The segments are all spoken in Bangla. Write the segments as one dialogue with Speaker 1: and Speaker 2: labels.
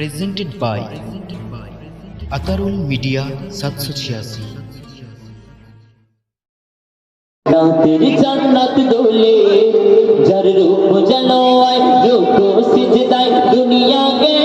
Speaker 1: presented বাই আতারুল মিডিয়া সাতশো ছিয়াশি।
Speaker 2: রাতের জান্নাত দোলে, যার রূপ জানো আয় রূপ সিজদায় দুনিয়া গেল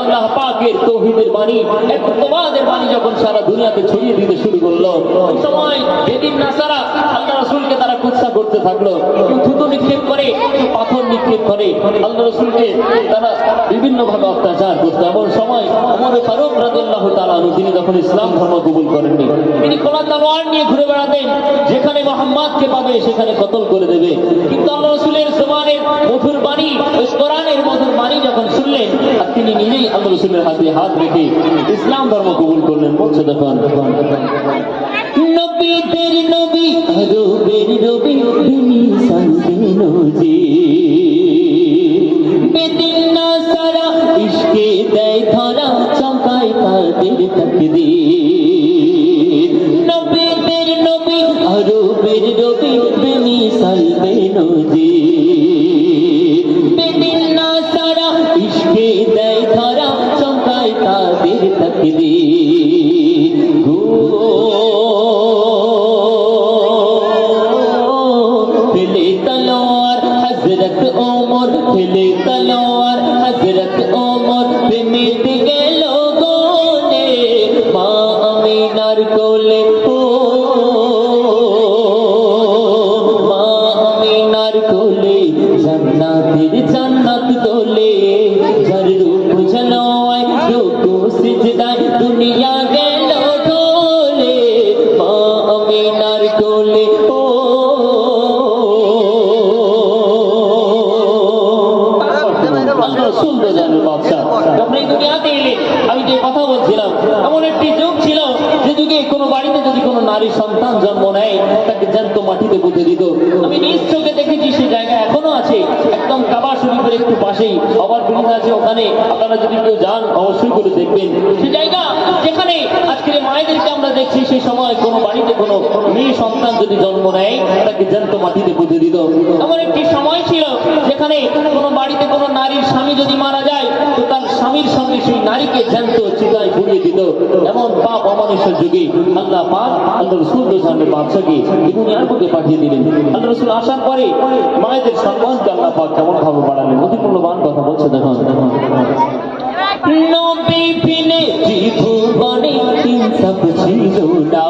Speaker 2: আল্লাহ পাকের তৌহিদের বাণী একত্ববাদের বাণী যখন সারা দুনিয়াতে ছড়িয়ে দিতে শুরু করল সময় যেদিন নাসারা আল্লাহ রাসূলকে তারা কুৎসা করতে থাকল থুতু নিক্ষেপ করে পাথর নিক্ষেপ করে, আল্লাহ রাসূলকে তারা বিভিন্ন ভাবে অত্যাচার করতো। এমন সময় ওমর ফারুক রাদিয়াল্লাহু তাআলা তিনি যখন ইসলাম ধর্ম কবুল করেননি, তিনি খোলা তলোয়ার নিয়ে ঘুরে বেড়াতেন, যেখানে মোহাম্মদকে পাবে সেখানে কতল করে দেবে। কিন্তু আল্লাহ রসুলের জবানের মধুর বাণী কোরআনের মধুর বাণী যখন শুনলেন আর তিনি নিজেই আল্লাহ রসুলের হাতে হাত রেখে ইসলাম ধর্ম কবুল করলেন। বলছে দেখুন নবী নবী ওমর ফেলে তলোয়ার হজরত ওমর প্রেমিত গেল গোনে মা আমিনার কোলে ও, মা আমিনার কোলে, জান্নাতের জান্নাত দোলে মাটিতে পুঁতে দিত। আমি নিজ চোখে দেখেছি সে জায়গা এখনও আছে। একদম কাবা শরীফের একটু পাশেই। আবার ব্রিজ আছে ওখানে। আপনারা যদি কেউ যান, অবশ্যই করে দেখবেন। সে জায়গা যেখানে আমরা দেখছি সেই সময় কোনো বাড়িতে কোনো মেয়ে সন্তান যদি জন্ম নেয়, তাকে জ্যান্ত মাটিতে পুঁতে দিত। এমন একটি সময় ছিল যেখানে কোনো বাড়িতে কোনো নারীর স্বামী যদি মারা যায়, তো তার স্বামীর সঙ্গে সেই নারীকে জ্যান্ত চিতায় পুড়িয়ে দিত। এমন পাপ অমানুষের যুগে আল্লাহ পাক, আল্লাহ রসুল সামনে বাদশাকে দুনিয়ার বুকে পাঠিয়ে দিলেন। আল্লাহ রসুল আসার পরে মায়েদের সম্মানকে আল্লাহ পাক কেমন ভাবে বাড়ালেন? অতি মূল্যবান কথা বলছে, দেখুন। নবী বিনে ত্রিভুবনে ইনসাফ ছিল না।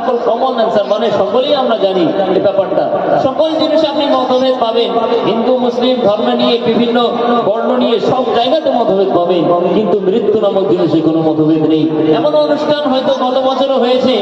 Speaker 2: সকল কমন অ্যান্সার মানে সকলেই আমরা জানি এই ব্যাপারটা। সকল জিনিস আপনি মতভেদ পাবেন। হিন্দু, মুসলিম, ধর্ম নিয়ে, বিভিন্ন বর্ণ নিয়ে সব জায়গাতে মতভেদ পাবেন। কিন্তু মৃত্যু নামক জিনিসে কোনো মতভেদ নেই। এমন অনুষ্ঠান হয়তো গত বছরও হয়েছে।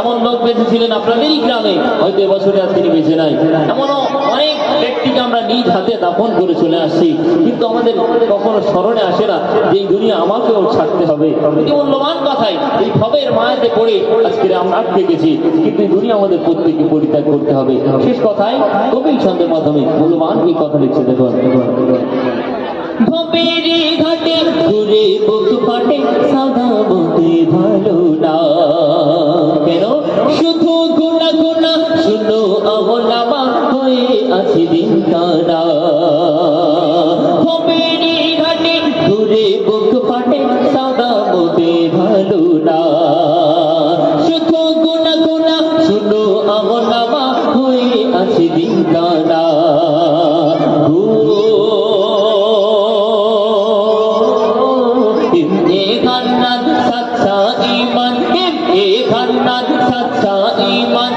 Speaker 2: এমন লোক বেঁচে ছিলেন আপনাদেরই গ্রামে। হয়তো এবছরে আর তিনি বেঁচে নাই। এমনও অনেক ব্যক্তিকে আমরা নিজ হাতে দাফন করে চলে আসছি। কিন্তু আমাদের কখনো স্মরণে আসে না যে এই দুনিয়া আমাকেও ছাড়তে হবে। এটি মূল্যবান কথাই, এই ভবের মায়াতে পড়ে আজকে আমরা আটকে গেছি। কিন্তু এই দুনিয়া আমাদের প্রত্যেককে পরিত্যাগ করতে হবে। শেষ কথায় কবির ছন্দের মাধ্যমে মূল্যবান এই কথা লিখছে, দেখুন। ভবেরি ঘাটে ঘুরে বুক ফাটে, সাদা বতে ভালো না। কেন? শুধু হয়ে দিন কানা ভবেরি ঘাটে ঘুরে বুক ফাটে সাদা বতে ভালো না শুধু গুনা গুনা শুনো হয়ে খান্নাত সাচ্চা ইমান এ খান্নাত সাচ্চা ইমান